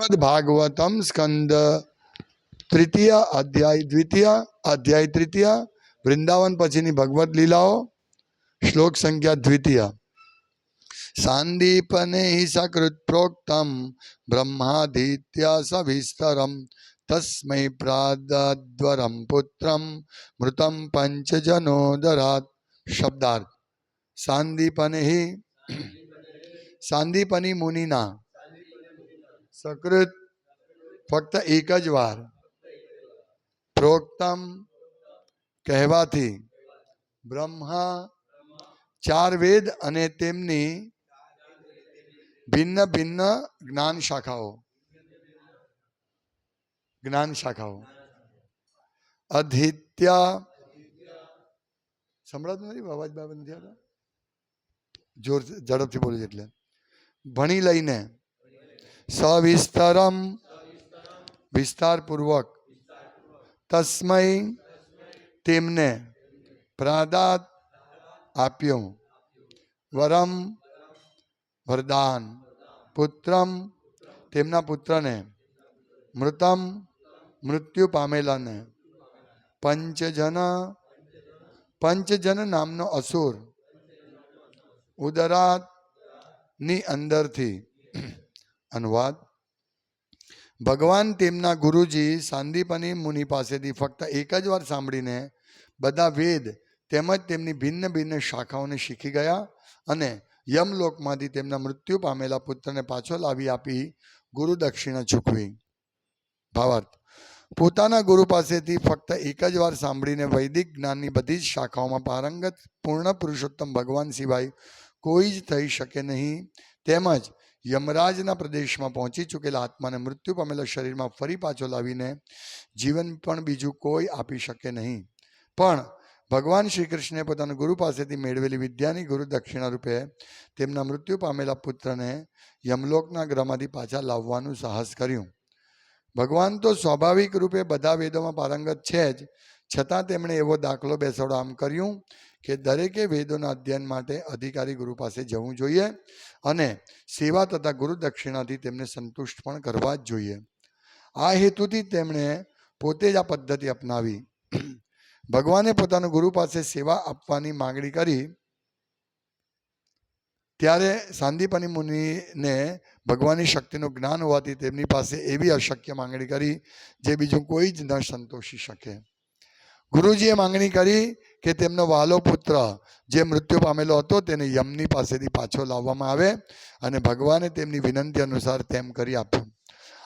શ્રીમદ ભાગવતમ સ્કંદ તૃતીય અધ્યાય દ્વિતીય અધ્યાય તૃતીય વૃંદાવન પછીની ભગવત લીલાઓ શ્લોક સંખ્યા દ્વિતીય સાંદીપને સકૃત પ્રોક્તમ બ્રહ્માદિત્યા સવિસ્તરમ તસ્મૈ પ્રાદદ્વરમ પુત્રમ મૃતમ પંચજનોદરાત શબ્દાર્થ સાંદીપને સાંદીપની મુનિના સકૃત ફક્ત એક જ વાર. પ્રોક્તમ કહેવાથી બ્રહ્મા ચાર વેદ અને તેમની ભિન્ન ભિન્ન જ્ઞાન શાખાઓ. જ્ઞાન શાખાઓ. અધિત્યા સંભળાતું નથી? અવાજ બાબત નથી આવતા? જોર ઝડપથી બોલી એટલે. ભણી લઈને સવિસ્તરમ વિસ્તારપૂર્વક તસ્મય તેમને પ્રાદાત આપ્યો વરમ વરદાન પુત્રમ તેમના પુત્રને મૃતમ મૃત્યુ પામેલાને પંચજન પંચજન નામનો અસુર ઉદરાતની અંદરથી અનુવાદ. ભગવાન તેમના ગુરુજી સાંદીપની મુનિ પાસેથી ફક્ત એક જ વાર સાંભળીને બધા વેદ તેમજ તેમની ભિન્ન ભિન્ન શાખાઓને શીખી ગયા અને યમલોકમાંથી તેમના મૃત્યુ પામેલા પુત્રને પાછો લાવી આપી ગુરુ દક્ષિણા ચૂકવી ભાવાર્થ, પોતાના ગુરુ પાસેથી ફક્ત એક જ વાર સાંભળીને વૈદિક જ્ઞાનની બધી જ શાખાઓમાં પારંગત પૂર્ણ પુરુષોત્તમ ભગવાન સિવાય કોઈ જ થઈ શકે નહીં. તેમજ યમરાજના પ્રદેશમાં પહોંચી ચૂકેલા આત્માને મૃત્યુ પામેલા શરીરમાં ફરી પાછો લાવીને જીવન પણ બીજું કોઈ આપી શકે નહીં. પણ ભગવાન શ્રી કૃષ્ણે પોતાના ગુરુ પાસેથી મેળવેલી વિદ્યાની ગુરુ દક્ષિણા રૂપે તેમના મૃત્યુ પામેલા પુત્રને યમલોકના ગ્રહમાંથી પાછા લાવવાનું સાહસ કર્યું. ભગવાન તો સ્વાભાવિક રૂપે બધા વેદોમાં પારંગત છે જ, છતાં તેમણે એવો દાખલો બેસાડો આમ કર્યું કે દરેકે વેદોના અધ્યયન માટે અધિકારી ગુરુ પાસે જવું જોઈએ અને સેવા તથા ગુરુ દક્ષિણાથી તેમને સંતુષ્ટ પણ કરવા જ જોઈએ. આ હેતુથી તેમણે પોતે જ આ પદ્ધતિ અપનાવી. ભગવાને પોતાના ગુરુ પાસે સેવા આપવાની માંગણી કરી. ત્યારે સાંદીપની મુનિને ભગવાનની શક્તિનું જ્ઞાન હોવાથી તેમની પાસે એવી અશક્ય માંગણી કરી, જે બીજું કોઈ જ ન સંતોષી શકે. ગુરુજીએ માંગણી કરી કે તેમનો વાલો પુત્ર જે મૃત્યુ પામેલો હતો તેને યમની પાસેથી પાછો લાવવામાં આવે અને ભગવાને તેમની વિનંતી અનુસાર તેમ કરી આપ્યું.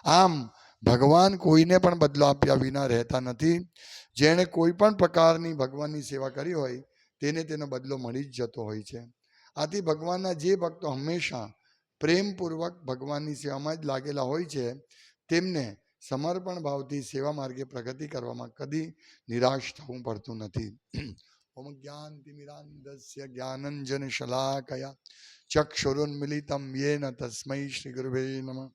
આમ ભગવાન કોઈને પણ બદલો આપ્યા વિના રહેતા નથી. જેણે કોઈ પણ પ્રકારની ભગવાનની સેવા કરી હોય તેને તેનો બદલો મળી જ જતો હોય છે. આથી ભગવાનના જે ભક્તો હંમેશા પ્રેમપૂર્વક ભગવાનની સેવામાં જ લાગેલા હોય છે, તેમને સમર્પણ ભાવથી સેવા માર્ગે પ્રગતિ કરવામાં કદી નિરાશ થવું પડતું નથી. ઓમ જ્ઞાનતિમિરાંધસ્ય જ્ઞાનંજન શલાકયા ચક્ષુરુન્મિલિતમ યેન તસ્મૈ શ્રી ગુરુભે નમઃ.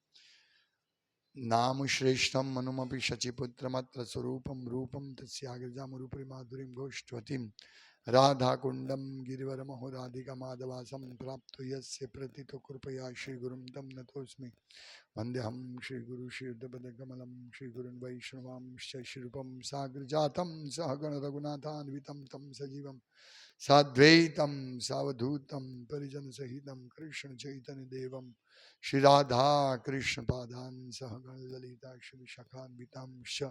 નામ શ્રેષ્ઠમ મનુમપી શચિપુત્રમાત્ર સ્વરૂપમ રૂપમ તસ્યાગ્રજામરૂપરી માધુરીમ ગોષ્ઠવતીમ. રાધાકુંડમ ગિરિવરમહો રાધિકા માધવાસમ પ્રાપ્તો યસ્ય પ્રતિતો કૃપયા શ્રી ગુરુમ તમ નતોસ્મિ વંદ્યહમ શ્રીગુરુ શ્રીયુદ્ધપદકમલમ શ્રીગુરુન વૈષ્ણવાંશ્ચ શ્રીરૂપમ સાગ્રજાતમ સહગણ રઘુનાથાન્વિતમ તમ સજીવમ સાદ્વૈતમ સાવધૂતમ પરિજન સહિતમ કૃષ્ણ ચૈતન્ય દેવમ શ્રી રાધા કૃષ્ણ પાદાન સહગણ લલિતા શ્રી વિશાખાન્વિતાંશ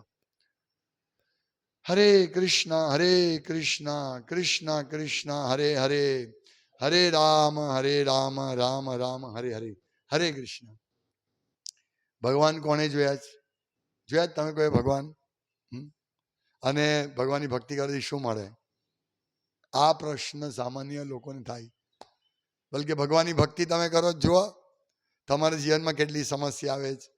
હરે કૃષ્ણ હરે કૃષ્ણ કૃષ્ણ કૃષ્ણ હરે હરે હરે રામ હરે રામ રામ રામ હરે હરે હરે કૃષ્ણ ભગવાન કોણે જોયા છે? જોયા તમે કોઈ ભગવાન? અને ભગવાનની ભક્તિ કરવાથી શું મળે? આ પ્રશ્ન સામાન્ય લોકોને થાય. બલકે ભગવાનની ભક્તિ તમે કરો જ જુઓ. તમારા જીવનમાં કેટલી સમસ્યા આવે છે.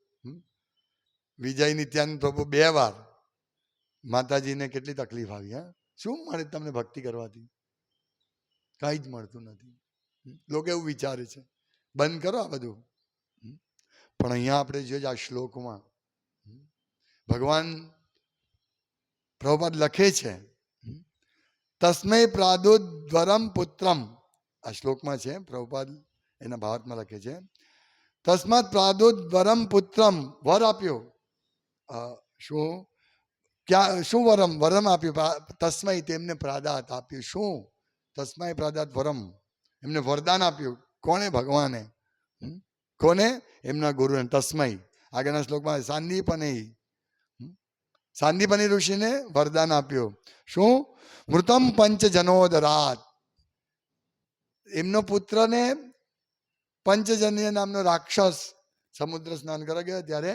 વિજય નિત્યાનંદ પ્રભુ બે વાર માતાજીને કેટલી તકલીફ આવી, હા? શું મળે તમને ભક્તિ કરવાથી? કાંઈ જ મળતું નથી? લોકો એવું વિચારે છે. બંધ કરો આ બધું. પણ અહીંયા આપણે જોઈએ આ શ્લોકમાં ભગવાન પ્રભુપાદ લખે છે તસ્મય તસ્મૈ પ્રાદુદ્વરમ પુત્રમ આ શ્લોકમાં છે, પ્રભુપાદ એના ભારતમાં લખે છે, તસ્માત પ્રાદુત વરમ પુત્રમ વર આપ્યો. શું? ક્યાં, શું વરમ? વરમ આપ્યું? તસ્મય તેમને પ્રાદાત આપ્યું. શું? તસ્મય પ્રાદાત વરમ. એમને વરદાન આપ્યું. કોણે? ભગવાને? કોને? એમના ગુરુને, તસ્મય. આગળના શ્લોકમાં સાંદીપની? સાંદીપની ઋષિને વરદાન આપ્યું. શું? મૃતમ પંચ જનોદરાત. એમનો પુત્રને પંચજન્ય નામનો રાક્ષસ સમુદ્ર સ્નાન કરવા ગયો. ત્યારે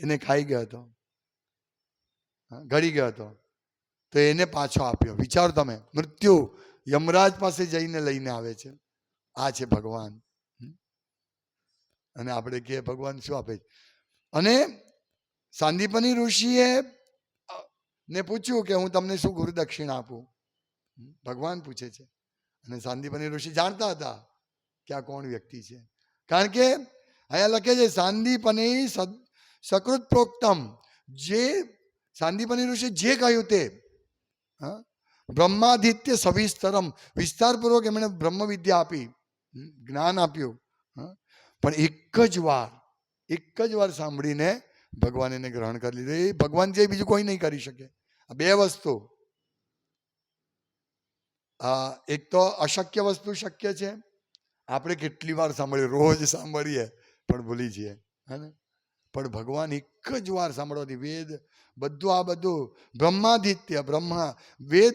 એને ખાઈ ગયો હતો. ગળી ગયો હતો. તો એને પાછો આપ્યો. વિચારો તમે, મૃત્યુ યમરાજ પાસે જઈને લઈને આવે છે. આ છે ભગવાન. અને આપણે કહે ભગવાન શું આપે છે? અને સાંદીપની ઋષિએ ને પૂછ્યું કે હું તમને શું ગુરુ દક્ષિણા આપું ભગવાન પૂછે છે. અને સાંદીપની ઋષિ જાણતા હતા કે આ કોણ વ્યક્તિ છે. કારણ કે અહીંયા લખે છે, સાંદીપની સકૃત પ્રોક્તમ જે સાંદીપની ઋષિ જે કહ્યું તે, હા? બ્રહ્માદિત્ય સવિસ્તરમ, વિસ્તારપૂર્વક એમણે બ્રહ્મ વિદ્યા આપી જ્ઞાન આપ્યું? પણ એક જ વાર, એક જ વાર સાંભળીને ભગવાન એને ગ્રહણ કરી લીધું. એ ભગવાન જે બીજું કોઈ નહીં કરી શકે. આ બે વસ્તુ. આ એક તો અશક્ય વસ્તુ શક્ય છે. આપણે કેટલી વાર સાંભળીએ રોજ સાંભળીએ, પણ ભૂલી જઈએ. હે ને? પણ ભગવાન એક જ વાર સાંભળવાથી વેદ બધું આ બધું બ્રહ્માદિત્ય, બ્રહ્મા, વેદ,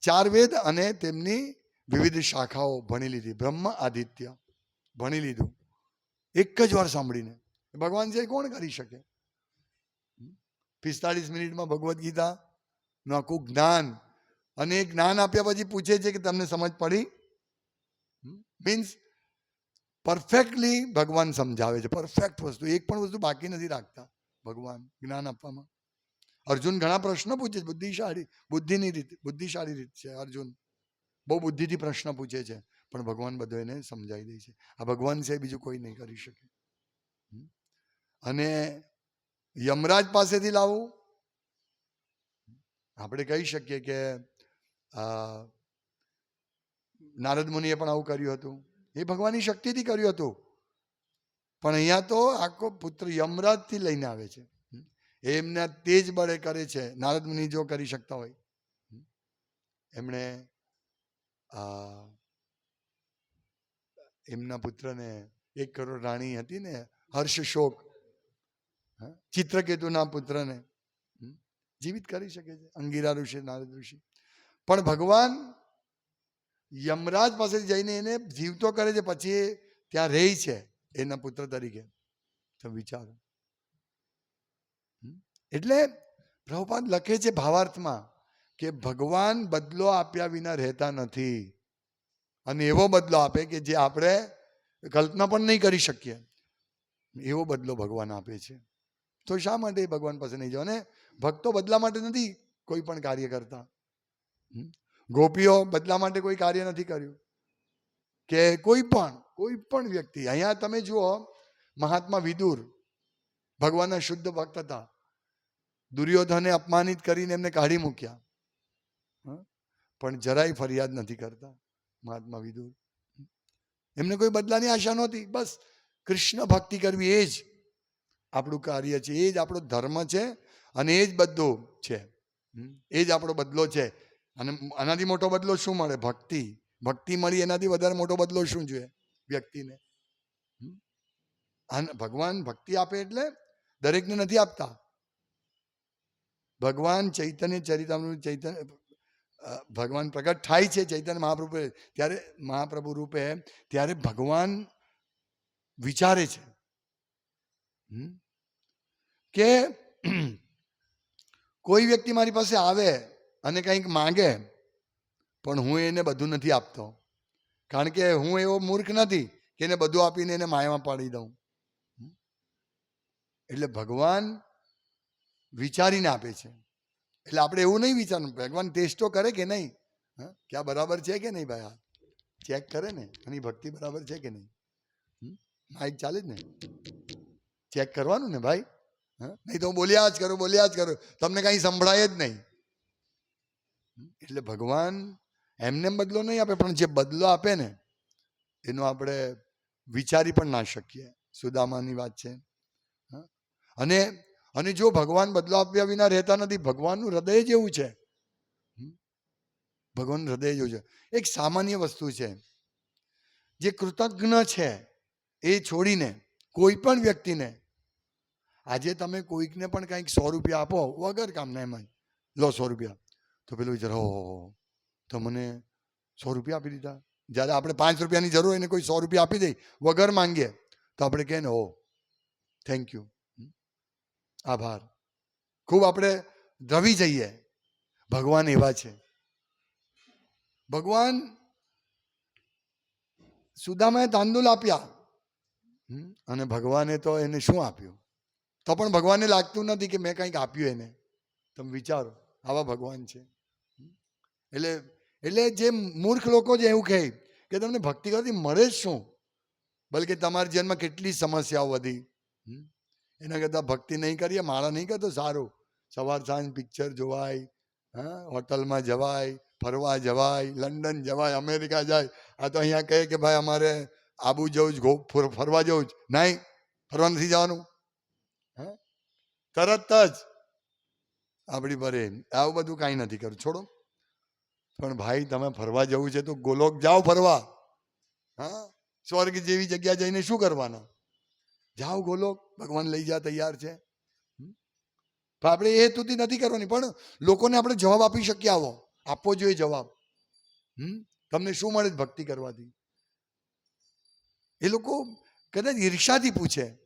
ચાર વેદ અને તેમની વિવિધ શાખાઓ ભણી લીધી. બ્રહ્મ, આદિત્ય ભણી લીધું. એક જ વાર સાંભળીને. ભગવાન છે કોણ કરી શકે? પિસ્તાળીસ મિનિટમાં ભગવદ્ ગીતાનું આખું જ્ઞાન અને એ જ્ઞાન આપ્યા પછી પૂછે છે કે તમને સમજ પડી? મીન્સ પરફેક્ટલી ભગવાન સમજાવે છે. પરફેક્ટ વસ્તુ. એક પણ વસ્તુ બાકી નથી રાખતા ભગવાન જ્ઞાન આપવામાં. અર્જુન ઘણા પ્રશ્નો પૂછે છે. બુદ્ધિશાળી, બુદ્ધિની રીત, બુદ્ધિશાળી રીત છે અર્જુન. બહુ બુદ્ધિથી પ્રશ્ન પૂછે છે, પણ ભગવાન બધો એને સમજાવી દે છે. આ ભગવાન છે બીજું કોઈ નહીં કરી શકે? અને યમરાજ પાસેથી લાવવું આપણે કહી શકીએ કે નારદ મુનિએ પણ આવું કર્યું હતું. એ ભગવાનની શક્તિથી કર્યું હતું. પણ અહીંયા તો આખો પુત્ર યમરાજથી લઈને આવે છે. એમના તેજ બળે કરે છે. નારદ મુનિ જો કરી શકતા હોય. એમણે એમના પુત્રને એક કરોડ રાણી હતી ને, હર્ષ શોક ચિત્રકેતુના પુત્રને જીવિત કરી શકે છે. અંગીરા ઋષિ, નારદ ઋષિ. પણ ભગવાન યમરાજ પાસે જઈને એને જીવતો કરે છે, પછી એ ત્યાં રહે છે, એના પુત્ર તરીકે. વિચારો. એટલે પ્રભુપાદ લખે છે ભાવાર્થમાં કે ભગવાન બદલો આપ્યા વિના રહેતા નથી. અને એવો બદલો આપે કે જે આપણે કલ્પના પણ નહીં કરી શકીએ. એવો બદલો ભગવાન આપે છે. તો શા માટે ભગવાન પાસે નહીં જાઓ? અને ભક્તો બદલા માટે નથી કોઈ પણ કાર્ય કરતા? ગોપીઓ બદલા માટે કોઈ કાર્ય નથી કર્યું. કે કોઈ પણ કોઈ પણ વ્યક્તિ, અહીંયા તમે જુઓ, મહાત્મા વિદુર, ભગવાનના શુદ્ધ ભક્ત હતા. દુર્યોધને અપમાનિત કરીને એમને કાઢી મૂક્યા? પણ જરાય ફરિયાદ નથી કરતા મહાત્મા વિદુર. એમને કોઈ બદલાની આશા નહોતી. બસ કૃષ્ણ ભક્તિ કરવી એ જ આપણું કાર્ય છે, એ જ આપણો ધર્મ છે અને એ જ બધું છે? એ જ આપણો બદલો છે. અને આનાથી મોટો બદલો શું મળે? ભક્તિ. ભક્તિ મળી એનાથી વધારે મોટો બદલો શું જોઈએ વ્યક્તિને? ભગવાન ભક્તિ આપે એટલે દરેકને નથી આપતા. ભગવાન ચૈતન્ય ચરિતામૃત ચૈતન્ય ભગવાન પ્રગટ થાય છે ચૈતન્ય મહાપ્રભુ ત્યારે મહાપ્રભુ રૂપે, ત્યારે ભગવાન વિચારે છે? કે કોઈ વ્યક્તિ મારી પાસે આવે અને કંઈક માંગે, પણ હું એને બધું નથી આપતો. કારણ કે હું એવો મૂર્ખ નથી કે એને બધું આપીને એને માયામાં પાડી દઉં. એટલે ભગવાન વિચારીને આપે છે. એટલે આપણે એવું નહીં વિચારવું ભગવાન ટેસ્ટ તો કરે કે નહીં? કે આ બરાબર છે કે નહીં ભાઈ આ? ચેક કરે ને? એની ભક્તિ બરાબર છે કે નહીં? માઇક ચાલે જ ને? ચેક કરવાનું ને ભાઈ? નહીં તો બોલ્યા જ કરો, બોલ્યા જ કરો. તમને કાંઈ સંભળાય જ નહીં. એટલે ભગવાન એમને બદલો નહીં આપે, પણ જે બદલો આપે ને, એનો આપણે વિચારી પણ ના શકીએ. સુદામાની વાત છે? અને અને જો ભગવાન બદલો આપ્યા વિના રહેતા નથી, ભગવાનનું હૃદય જેવું છે. ભગવાન હૃદય જેવું છે. એક સામાન્ય વસ્તુ છે. જે કૃતજ્ઞ છે, એ છોડીને કોઈ પણ વ્યક્તિને, આજે તમે કોઈકને પણ કંઈક સો રૂપિયા આપો, વગર કામના એમાં લો સો રૂપિયા. તો પેલું વિચાર, હો તો મને સો રૂપિયા આપી દીધા. જ્યારે આપણે પાંચ રૂપિયાની જરૂર હોય ને કોઈ સો રૂપિયા આપી દે, વગર માંગીએ તો આપણે કહે ને, હો થેન્ક યુ આભાર. ખૂબ આપણે રવી જઈએ. ભગવાન એવા છે. ભગવાન સુદામાએ તાંદુલ આપ્યા? અને ભગવાને તો એને શું આપ્યું? તો પણ ભગવાનને લાગતું નથી કે મેં કંઈક આપ્યું એને. તમે વિચારો, આવા ભગવાન છે? એટલે એટલે જે મૂર્ખ લોકો જે એવું કહે કે તમને ભક્તિ કરતી મળે જ શું? બલકે તમારા જીવનમાં કેટલી સમસ્યાઓ વધી? એના કરતાં ભક્તિ નહીં કરીએ, માળા નહીં કરતો સારું. સવાર સાંજ પિક્ચર જોવાય, હા? હોટલમાં જવાય, ફરવા જવાય, લંડન જવાય, અમેરિકા જાય. આ તો અહીંયા કહે કે ભાઈ અમારે આબુ જવું જ ફરવા જવું જ. નહીં, ફરવા નથી જવાનું. હા? તરત જ. આપણી ભરે આવું બધું કાંઈ નથી કરું છોડો. પણ ભાઈ, તમે ફરવા જવું છે તો ગોલોક જાઓ ફરવા. હા? સ્વર્ગ જેવી જગ્યા જઈને શું કરવાના? જાઓ ગોલોક, ભગવાન લઈ જા તૈયાર છે. આપણે એ હેતુથી નથી કરવાની, પણ લોકોને આપણે જવાબ આપી શકીએ આવો. આપવો જોઈએ જવાબ. હમ? તમને શું મળે ભક્તિ કરવાથી? એ લોકો કદાચ ઈર્ષાથી પૂછે.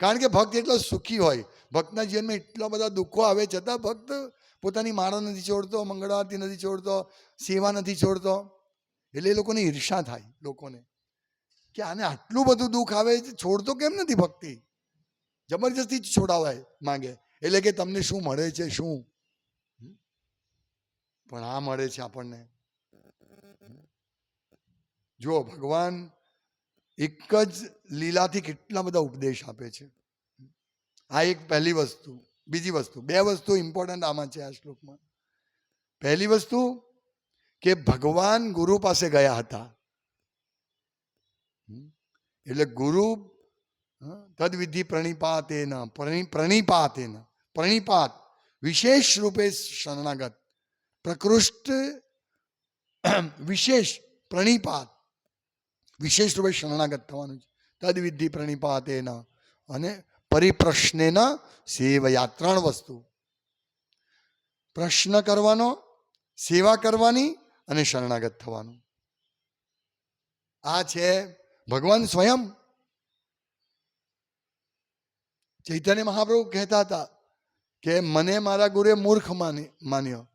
કારણ કે ભક્ત એટલો સુખી હોય. ભક્તના જીવનમાં એટલા બધા દુઃખો આવે, છતાં ભક્ત પોતાની માળા નથી છોડતો મંગળ આરતી નથી છોડતો, સેવા નથી છોડતો. એટલે એ લોકોને ઈર્ષા થાય લોકોને. કે આને આટલું બધું દુઃખ આવે છોડતો કેમ નથી ભક્તિ? જબરજસ્તી જ છોડાવાય માંગે. એટલે કે તમને શું મળે છે, શું? પણ આ મળે છે આપણને. જુઓ, ભગવાન એક જ લીલાથી કેટલા બધા ઉપદેશ આપે છે. આ એક પહેલી વસ્તુ. બીજી વસ્તુ, બે વસ્તુ ઇમ્પોર્ટન્ટ આમાં છે આ શ્લોકમાં. પહેલી વસ્તુ કે ભગવાન ગુરુ પાસે ગયા હતા. એટલે ગુરુ તદવિધિ પ્રણિપાતેન, પ્રણિ, પ્રણિપાતેન, પ્રણિપાત, વિશેષ રૂપે શરણાગત, પ્રકૃષ્ટ વિશેષ, પ્રણિપાત, વિશેષ રૂપે શરણાગત થવાનું છે. તદવિધિ પ્રણિપાતેન અને પરિપ્રશ્નેન સેવયા ત્રણ વસ્તુ. પ્રશ્ન કરવાનો, સેવા કરવાની અને શરણાગત થવાનું. આ છે ભગવાન સ્વયં. ચૈતન્ય મહાપ્રભુ કહેતા હતા કે મને મારા ગુરુએ મૂર્ખ માની, માન્યો.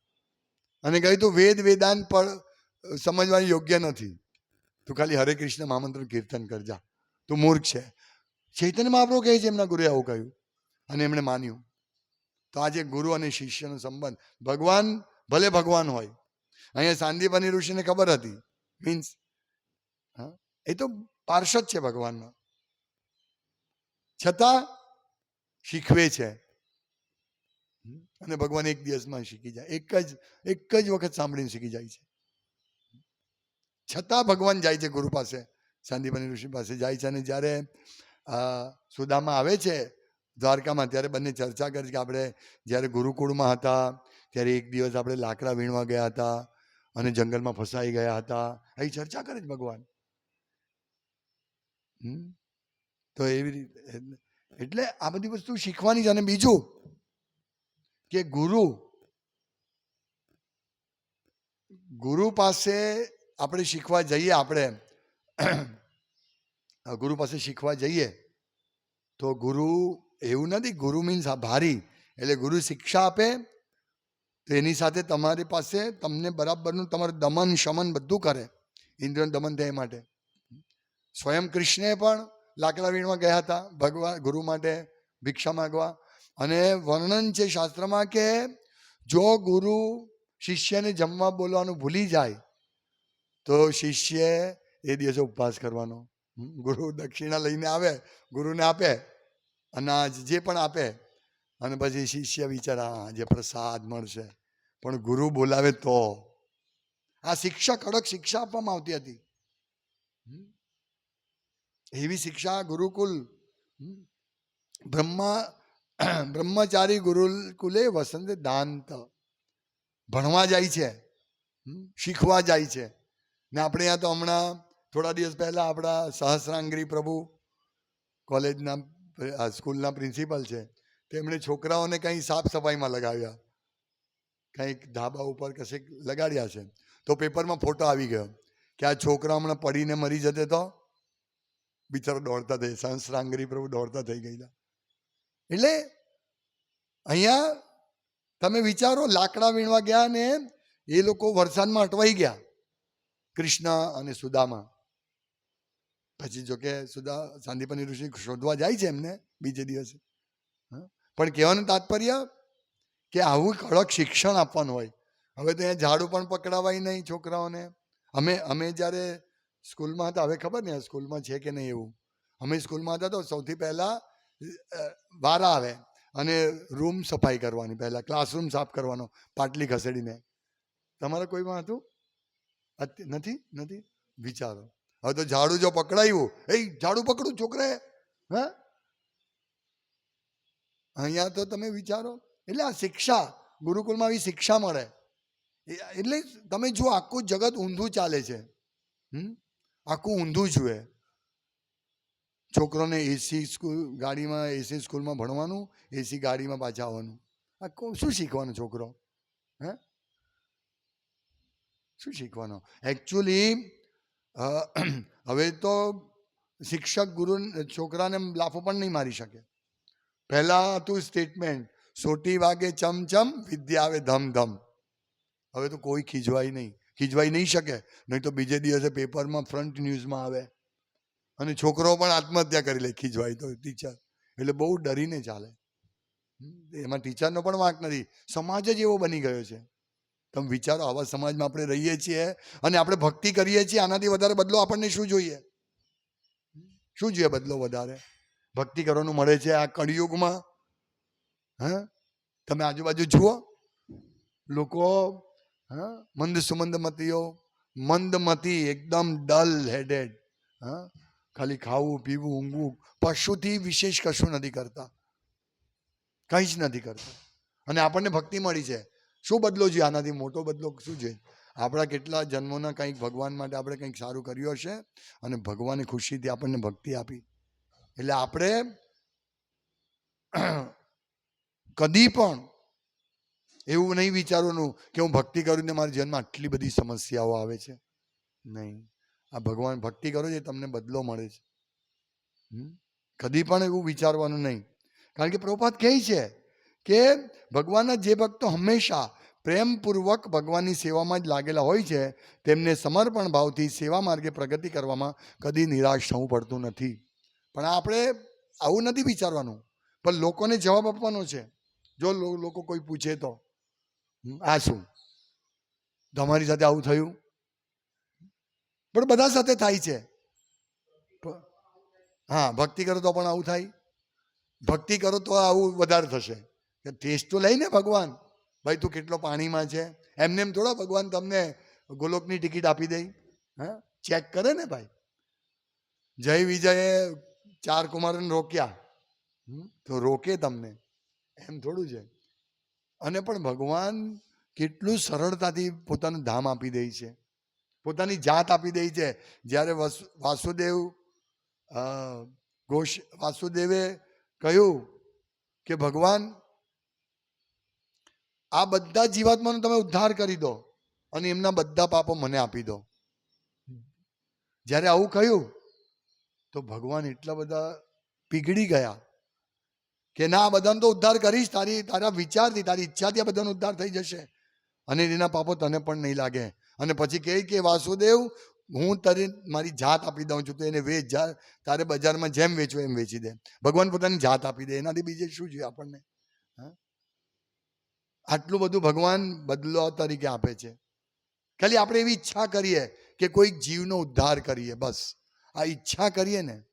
અને કહ્યું, તું વેદ વેદાંત પણ સમજવાની યોગ્ય નથી. તું ખાલી હરે કૃષ્ણ મહામંત્ર કીર્તન કરજા તું મૂર્ખ છે. ચૈતન્ય મહાપ્રભુ કહે છે, એમના ગુરુએ આવું કહ્યું અને એમણે માન્યું. તો આજે ગુરુ અને શિષ્યનો સંબંધ, ભગવાન ભલે ભગવાન હોય, અહીંયા સાંદીપની ઋષિને ખબર હતી. મીન્સ એ તો પાર્ષદ છે ભગવાનનો. છતાં શીખવે છે. અને ભગવાન એક દિવસમાં શીખી જાય. એક જ એક જ વખત સાંભળીને શીખી જાય છે. છતાં ભગવાન જાય છે ગુરુ પાસે સાંદીપની ઋષિ પાસે જાય છે. અને જ્યારે સુદામા આવે છે દ્વારકામાં, ત્યારે બંને ચર્ચા કરી કે આપણે જ્યારે ગુરુકુળમાં હતા, ત્યારે એક દિવસ આપણે લાકડા વીણવા ગયા હતા અને જંગલમાં ફસાઈ ગયા હતા. એ ચર્ચા કરે છે ભગવાન? તો એવી રીતે, એટલે આ બધી વસ્તુ શીખવાની છે. અને બીજું કે ગુરુ ગુરુ પાસે આપણે શીખવા જઈએ આપણે. ગુરુ પાસે શીખવા જઈએ, તો ગુરુ એવું નથી, ગુરુ મીન્સ ભારી એટલે ગુરુ શિક્ષા આપે, તો એની સાથે તમારી પાસે તમને બરાબરનું તમારું દમન, શમન બધું કરે ઇન્દ્ર દમન થાય માટે. સ્વયં કૃષ્ણે પણ લાકડા વીણમાં ગયા હતા, ભગવાન, ગુરુ માટે ભિક્ષા માગવા. અને વર્ણન છે શાસ્ત્રમાં કે જો ગુરુ શિષ્યને જમવા બોલવાનું ભૂલી જાય, તો શિષ્ય એ દિવસે ઉપવાસ કરવાનો. ગુરુ દક્ષિણા લઈને આવે ગુરુને આપે અનાજ જે પણ આપે અને પછી શિષ્ય વિચારા "હા, જે પ્રસાદ મળશે. પણ ગુરુ બોલાવે તો. આ શિક્ષા કડક શિક્ષા આપવામાં આવતી હતી. એવી શિક્ષા ગુરુકુલ બ્રહ્મા બ્રહ્મચારી ગુરુકુલે વસંત દાંત ભણવા જાય છે શીખવા જાય છે. ને આપણે ત્યાં તો હમણાં થોડા દિવસ પહેલા આપણા સહસ્રાંગરી પ્રભુ કોલેજના સ્કૂલના પ્રિન્સિપલ છે, તેમણે છોકરાઓને કંઈ સાફ સફાઈમાં લગાવ્યા. કંઈક ધાબા ઉપર કશેક લગાડ્યા છે. તો પેપરમાં ફોટો આવી ગયો કે આ છોકરા હમણાં પડીને મરી જતે તો? બિચારો દોડતા થઈ સહસ્રાંગરી પ્રભુ દોડતા થઈ ગયેલા. એટલે અહીંયા તમે વિચારો, લાકડા વીણવા ગયા ને એ લોકો વરસાદમાં અટવાઈ ગયા, કૃષ્ણ અને સુદામા. પછી જોકે સુધા સુદા સાંદીપની ઋષિ શોધવા જાય છે એમને બીજે દિવસે? પણ કહેવાનું તાત્પર્ય કે આવું કડક શિક્ષણ આપવાનું હોય. હવે તો અહીંયા ઝાડુ પણ પકડાવાય નહીં છોકરાઓને. અમે અમે જ્યારે સ્કૂલમાં હતા, હવે ખબર ને સ્કૂલમાં છે કે નહીં એવું? અમે સ્કૂલમાં હતા તો સૌથી પહેલાં વારા આવે અને રૂમ સફાઈ કરવાની પહેલાં, ક્લાસરૂમ સાફ કરવાનો, પાટલી ખસેડીને. તમારે કોઈમાં હતું? નથી? નથી? વિચારો. હવે તો ઝાડુ જો પકડાયું, એ ઝાડુ પકડું છોકરે? હા? અહીંયા તો તમે વિચારો, એટલે આ શિક્ષા ગુરુકુળમાં આવી શિક્ષા મળે. એટલે તમે જો આખું જગત ઊંધું ચાલે છે? આખું ઊંધું જુએ. છોકરોને એસી સ્કૂલ, ગાડીમાં એસી સ્કૂલમાં ભણવાનું એસી ગાડીમાં પાછા આવવાનું. આ શું શીખવાનો છોકરો? હે? શું શીખવાનો? એકચ્યુઅલી હવે તો શિક્ષક ગુરુ છોકરાને લાફો પણ નહીં મારી શકે. પહેલા હતું સ્ટેટમેન્ટ સોટી વાગે ચમચમ વિદ્યા આવે ધમ ધમ. હવે તો કોઈ ખીજવાય નહીં. ખીજવાઈ નહીં શકે. નહીં તો બીજે દિવસે પેપરમાં ફ્રન્ટ ન્યૂઝમાં આવે. અને છોકરો પણ આત્મહત્યા કરી લે, ખીજવાય તો ટીચર એટલે બહુ ડરીને ચાલે. એમાં ટીચરનો પણ વાંક નથી. સમાજ જ એવો બની ગયો છે. તમે વિચારો, આવા સમાજમાં આપણે રહીએ છીએ અને આપણે ભક્તિ કરીએ છીએ, આનાથી વધારે બદલો આપણને શું જોઈએ? શું જોઈએ બદલો વધારે? ભક્તિ કરવાનું મળે છે આ કળિયુગમાં? હા? તમે આજુબાજુ જુઓ. લોકો, હા? મંદ સુમંદ મતીઓ મંદમતી એકદમ ડલ હેડેડ, હા? ખાલી ખાવું, પીવું, ઊંઘવું, પશુથી વિશેષ કશું નથી કરતા. કંઈ જ નથી કરતા. અને આપણને ભક્તિ મળી છે. શું બદલો છે આનાથી? મોટો બદલો શું છે? આપણા કેટલા જન્મોના કંઈક ભગવાન માટે આપણે કંઈક સારું કર્યું હશે અને ભગવાને ખુશીથી આપણને ભક્તિ આપી. એટલે આપણે કદી પણ એવું નહીં વિચારવાનું કે હું ભક્તિ કરું ને મારા જીવનમાં આટલી બધી સમસ્યાઓ આવે છે. નહીં. આ ભગવાન ભક્તિ કરો છે તમને બદલો મળે છે? કદી પણ એવું વિચારવાનું નહીં. કારણ કે પ્રભુપાત કહે છે કે ભગવાનના જે ભક્તો હંમેશા પ્રેમપૂર્વક ભગવાનની સેવામાં જ લાગેલા હોય છે, તેમને સમર્પણ ભાવથી સેવા માર્ગે પ્રગતિ કરવામાં કદી નિરાશ થવું પડતું નથી. પણ આપણે આવું નથી વિચારવાનું. પણ લોકોને જવાબ આપવાનો છે. જો લોકો કોઈ પૂછે તો. આ શું? તમારી સાથે આવું થયું. પણ બધા સાથે થાય છે. હા, ભક્તિ કરો તો પણ આવું થાય. ભક્તિ કરો તો આવું વધારે થશે. કે ટેસ્ટ તો લઈને ભગવાન. ભાઈ, તું કેટલો પાણીમાં છે? એમને એમ થોડા, ભગવાન તમને ગોલોકની ટિકિટ આપી દે હા? ચેક કરે ને ભાઈ. જય વિજયે ચાર કુમારને રોક્યા. તો રોકે તમને. એમ થોડું છે. અને પણ ભગવાન કેટલું સરળતાથી પોતાનું ધામ આપી દે છે. પોતાની જાત આપી દે છે. જ્યારે વાસુદેવ ઘોષ વાસુદેવે કહ્યું કે ભગવાન આ બધા જીવાત્માનો તમે ઉદ્ધાર કરી દો અને એમના બધા પાપો મને આપી દો. જ્યારે આવું કહ્યું, તો ભગવાન એટલા બધા પીગળી ગયા કે ના, આ બધાનો તો ઉદ્ધાર કરીશ, તારી, તારા વિચારથી, તારી ઈચ્છાથી આ બધાનો ઉદ્ધાર થઈ જશે. અને એના પાપો તને પણ નહીં લાગે. અને પછી કહે કે, વાસુદેવ, હું તારે મારી જાત આપી દઉં છું, તો એને વેચ, જા, તારે બજારમાં જેમ વેચવું એમ વેચી દે. ભગવાન પોતાની જાત આપી દે. એનાથી બીજે શું જોઈએ આપણને? આટલું બધું ભગવાન બદલો તરીકે આપે છે. ખાલી આપણે એવી ઈચ્છા કરીએ કે કોઈક જીવનો ઉદ્ધાર કરીએ બસ. આ ઈચ્છા કરીએ ને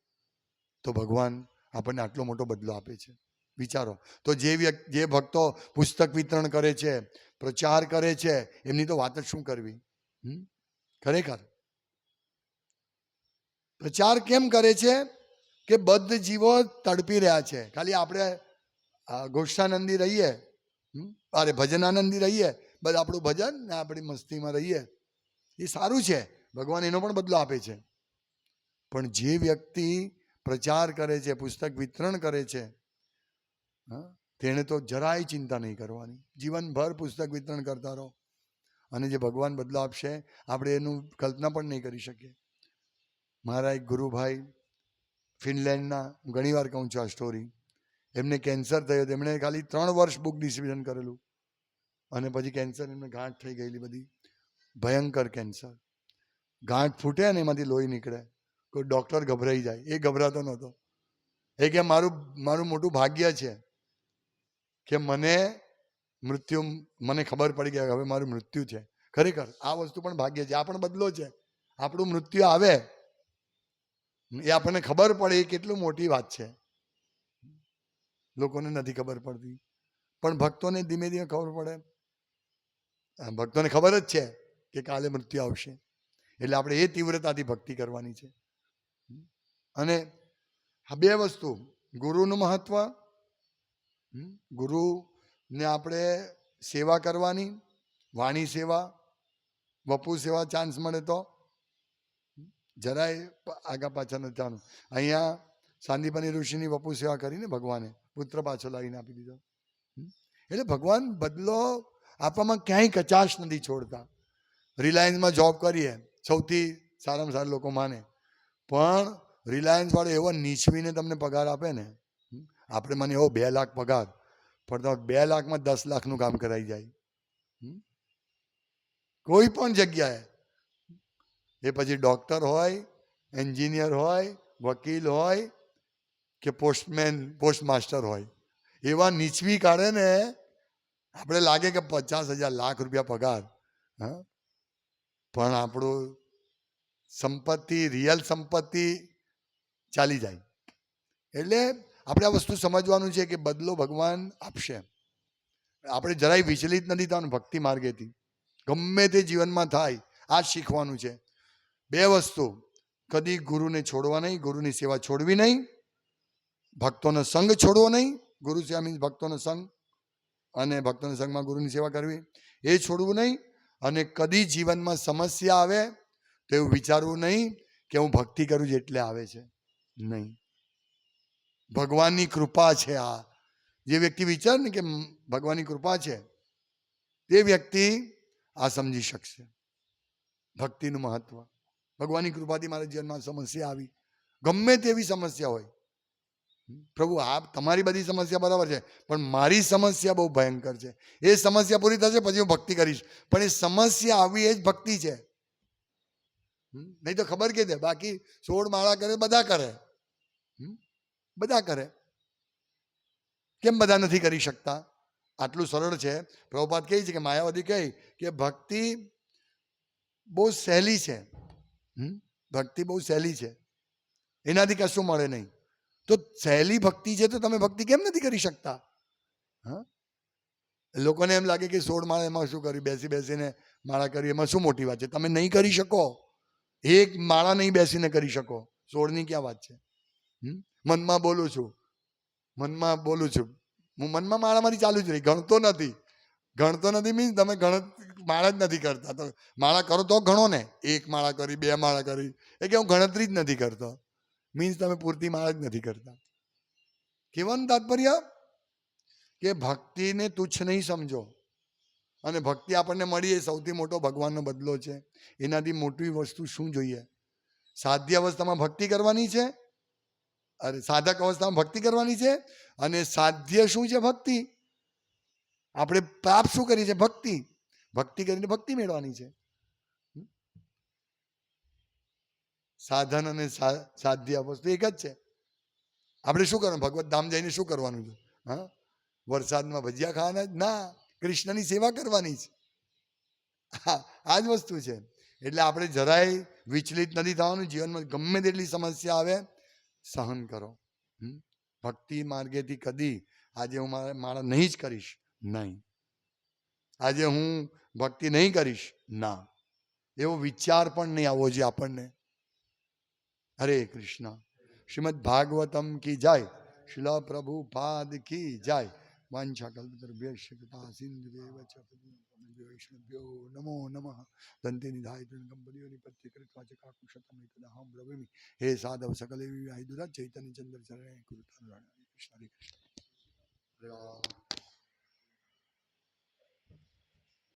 તો ભગવાન આપણને આટલો મોટો બદલો આપે છે. વિચારો. તો જે વ્યક્તિ જે ભક્તો પુસ્તક વિતરણ કરે છે, પ્રચાર કરે છે, એમની તો વાત જ શું કરવી? ખરેખર. પ્રચાર કેમ કરે છે? કે બદ્ધ જીવો તડપી રહ્યા છે. ખાલી આપણે, આ ગોષ્ઠાનંદી રહીએ અરે ભજનાનંદી રહીએ, બસ આપણું ભજન ને આપણી મસ્તીમાં રહીએ. એ સારું છે. ભગવાન એનો પણ બદલો આપે છે. પણ જે વ્યક્તિ પ્રચાર કરે છે, પુસ્તક વિતરણ કરે છે તેણે તો જરાય ચિંતા નહીં કરવાની. જીવનભર પુસ્તક વિતરણ કરતા રહો. અને જે ભગવાન બદલો આપશે, આપણે એનું કલ્પના પણ નહીં કરી શકીએ. મારા એક ગુરુભાઈ ફિનલેન્ડના ઘણીવાર કહું છું આ સ્ટોરી એમને કેન્સર થયો તેમણે ખાલી ત્રણ વર્ષ બુક ડિસિઝન કરેલું. અને પછી કેન્સર એમને ગાંઠ થઈ ગયેલી બધી. ભયંકર કેન્સર. ગાંઠ ફૂટે ને એમાંથી લોહી નીકળે. કોઈ ડૉક્ટર ગભરાઈ જાય. એ ગભરાતો નહોતો. એ કે મારું મારું મોટું ભાગ્ય છે કે મને મૃત્યુ, મને ખબર પડી કે હવે મારું મૃત્યુ છે. ખરેખર આ વસ્તુ પણ ભાગ્ય છે. આ પણ બદલો છે. આપણું મૃત્યુ આવે. એ આપણને ખબર પડે એ કેટલું મોટી વાત છે. લોકોને નથી ખબર પડતી. પણ ભક્તોને ધીમે ધીમે ખબર પડે. ભક્તોને ખબર જ છે કે કાલે મૃત્યુ આવશે. એટલે આપણે એ તીવ્રતાથી ભક્તિ કરવાની છે. અને આ બે વસ્તુ. ગુરુનું મહત્વ. ગુરુને આપણે સેવા કરવાની. વાણી સેવા. વપુ સેવા ચાન્સ મળે તો. જરાય આગા પાછળ નથી થવાનું અહીંયા સાંદીપની ઋષિની વપુ સેવા કરીને ભગવાને પુત્ર પાછો લાવીને આપી દીધો. એટલે ભગવાન બદલો આપવામાં ક્યાંય કચાશ નથી છોડતા. રિલાયન્સમાં જોબ કરીએ, સૌથી સારામાં સારા લોકો માને. પણ રિલાયન્સ વાળો એવો નીચવીને તમને પગાર આપે ને આપણે મને એવો બે લાખ પગાર, પણ તમે બે લાખમાં દસ લાખનું કામ કરાઈ જાય? કોઈ પણ જગ્યાએ. એ પછી ડૉક્ટર હોય એન્જિનિયર હોય, વકીલ હોય કે પોસ્ટમેન પોસ્ટ માસ્ટર હોય. એવા નીચવી કાઢે ને, આપણે લાગે કે પચાસ હજાર લાખ રૂપિયા પગાર, હા. પણ આપણું સંપત્તિ રિયલ સંપત્તિ ચાલી જાય. એટલે આપણે આ વસ્તુ સમજવાનું છે કે બદલો ભગવાન આપશે. આપણે જરાય વિચલિત નથી થવાનું ભક્તિ માર્ગેથી. ગમે તે જીવનમાં થાય, આ શીખવાનું છે. બે વસ્તુ, કદી ગુરુને છોડવા નહીં, ગુરુની સેવા છોડવી નહીં ભક્તોનો સંગ છોડવો નહીં. ગુરુ સેવા મીન્સ ભક્તોનો સંગ અને ભક્તોના સંગમાં ગુરુની સેવા કરવી એ છોડવું નહીં અને કદી જીવનમાં સમસ્યા આવે તો એવું વિચારવું નહીં કે હું ભક્તિ કરું છું એટલે આવે છે. નહીં. ભગવાનની કૃપા છે આ. જે વ્યક્તિ વિચાર ને કે ભગવાનની કૃપા છે, તે વ્યક્તિ આ સમજી શકશે. ભક્તિનું મહત્વ. ભગવાનની કૃપાથી મારા જીવનમાં સમસ્યા આવી. ગમે તેવી સમસ્યા હોય પ્રભુ, આ તમારી બધી સમસ્યા બરાબર છે, પણ મારી સમસ્યા બહુ ભયંકર છે. એ સમસ્યા પૂરી થશે, પછી હું ભક્તિ કરીશ. પણ એ સમસ્યા આવી એ જ ભક્તિ છે. નહીં તો ખબર કે દે, બાકી સોળ માળા કરે, બધા કરે? બધા કરે. કેમ બધા નથી કરી શકતા? આટલું સરળ છે. પ્રભુપાદ કહે છે કે, માયાવતી કહી કે, ભક્તિ બહુ સહેલી છે? ભક્તિ બહુ સહેલી છે. એનાથી કશું મળે નહીં. તો સહેલી ભક્તિ છે તો તમે ભક્તિ કેમ નથી કરી શકતા? હા? લોકોને એમ લાગે કે સોળ માળા એમાં શું કર્યું? બેસી બેસીને માળા કરી, એમાં શું મોટી વાત છે? તમે નહીં કરી શકો. એક માળા નહીં બેસીને કરી શકો. સોળની ક્યાં વાત છે? મનમાં બોલું છું. મનમાં બોલું છું. હું મનમાં માળા મારી ચાલુ જ રહી. ગણતો નથી. ગણતો નથી મીન્સ તમે ગણ માળા જ નથી કરતા. તો માળા કરો તો ગણો ને. એક માળા કરી, બે માળા કરી. એ કે હું ગણતરી જ નથી કરતો. મીન્સ તમે પૂરતી માળા જ નથી કરતા. કહેવાનું તાત્પર્ય? કે ભક્તિને તુચ્છ નહીં સમજો. અને ભક્તિ આપણને મળી એ સૌથી મોટો ભગવાનનો બદલો છે. એનાથી મોટી વસ્તુ શું જોઈએ? સાધ્ય અવસ્થામાં ભક્તિ કરવાની છે? અરે, સાધક અવસ્થામાં ભક્તિ કરવાની છે? અને સાધ્ય શું છે ભક્તિ? આપણે પ્રાપ્ત શું કરીએ છીએ? ભક્તિ. ભક્તિ કરીને ભક્તિ મેળવાની છે. સાધન અને સાધ્ય વસ્તુ એક જ છે. આપણે શું કરવાનું? ભગવત ધામ જઈને શું કરવાનું છે? હા? વરસાદમાં ભજીયા ખાવાના? ના. કૃષ્ણની સેવા કરવાની છે. હા, આ જ વસ્તુ છે. એટલે આપણે જરાય વિચલિત નથી થવાનું. જીવનમાં ગમે તેટલી સમસ્યા આવે, સહન કરો? ભક્તિ માર્ગેથી કદી આજે હું મારા મારા નહીં જ કરીશ. નહીં. આજે હું ભક્તિ નહીં કરીશ? ના. એવો વિચાર પણ નહીં આવવો જોઈએ આપણને. હરે કૃષ્ણ શ્રીમદ ભાગવતમ કી જાય શિલા પ્રભુ પાદ કી જાય વાંછા કલ્પતરુભ્યશ્ચ કૃપા સિંધુ દેવ ચ વૈષ્ણવ્યો નમો નમઃ દંતે નિધાય કંપનીઓ નિપત્તિ કૃત્વા ચ કાકુશતમ એકદહમ બ્રવીમિ હે સાધવ સકલે વિવાહિ દુરા